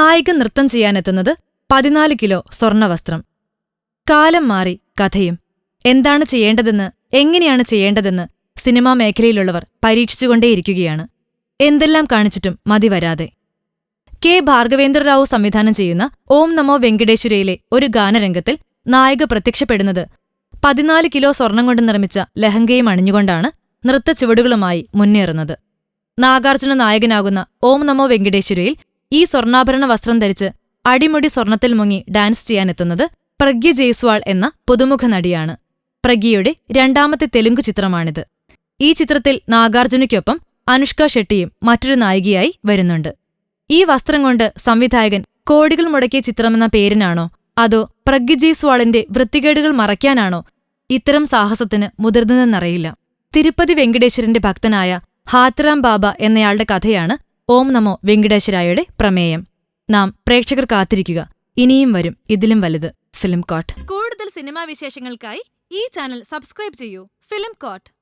നായിക നൃത്തം ചെയ്യാനെത്തുന്നത് പതിനാല് കിലോ സ്വർണവസ്ത്രം. കാലം മാറി കഥയും. എന്താണ് ചെയ്യേണ്ടതെന്ന് എങ്ങനെയാണ് ചെയ്യേണ്ടതെന്ന് സിനിമാ മേഖലയിലുള്ളവർ പരീക്ഷിച്ചുകൊണ്ടേയിരിക്കുകയാണ്. എന്തെല്ലാം കാണിച്ചിട്ടും മതി വരാതെ. കെ. ഭാർഗവേന്ദ്രറാവു സംവിധാനം ചെയ്യുന്ന ഓം നമോ വെങ്കടേശ്വരയിലെ ഒരു ഗാനരംഗത്തിൽ നായിക പ്രത്യക്ഷപ്പെടുന്നത് പതിനാല് കിലോ സ്വർണം കൊണ്ട് നിർമ്മിച്ച ലഹങ്കയും അണിഞ്ഞുകൊണ്ടാണ് നൃത്ത ചുവടുകളുമായി മുന്നേറുന്നത്. നാഗാർജുന നായകനാകുന്ന ഓം നമോ വെങ്കടേശ്വരയിൽ ഈ സ്വർണാഭരണ വസ്ത്രം ധരിച്ച് അടിമുടി സ്വർണത്തിൽ മുങ്ങി ഡാൻസ് ചെയ്യാനെത്തുന്നത് പ്രഗ്യ ജയ്സ്വാൾ എന്ന പുതുമുഖ നടിയാണ്. പ്രഗ്യയുടെ രണ്ടാമത്തെ തെലുങ്ക് ചിത്രമാണിത്. ഈ ചിത്രത്തിൽ നാഗാർജുനയ്ക്കൊപ്പം അനുഷ്ക ഷെട്ടിയും മറ്റൊരു നായികയായി വരുന്നുണ്ട്. ഈ വസ്ത്രം കൊണ്ട് സംവിധായകൻ കോടികൾ മുടക്കിയ ചിത്രമെന്ന പേരിനാണോ അതോ പ്രഗ്യ ജയ്സ്വാളിന്റെ വൃത്തികേടുകൾ മറയ്ക്കാനാണോ ഇത്തരം സാഹസത്തിന് മുതിർന്നതെന്നറിയില്ല. തിരുപ്പതി വെങ്കടേശ്വരന്റെ ഭക്തനായ ഹാത്രാം ബാബ എന്നയാളുടെ കഥയാണ് ഓം നമോ വെങ്കിടേശ്വരായുടെ പ്രമേയം. നാം പ്രേക്ഷകർ കാത്തിരിക്കുക. ഇനിയും വരും ഇതിലും വലുത്. Film Court. കൂടുതൽ സിനിമാ വിശേഷങ്ങൾക്കായി ഈ ചാനൽ സബ്സ്ക്രൈബ് ചെയ്യൂ. Film coat.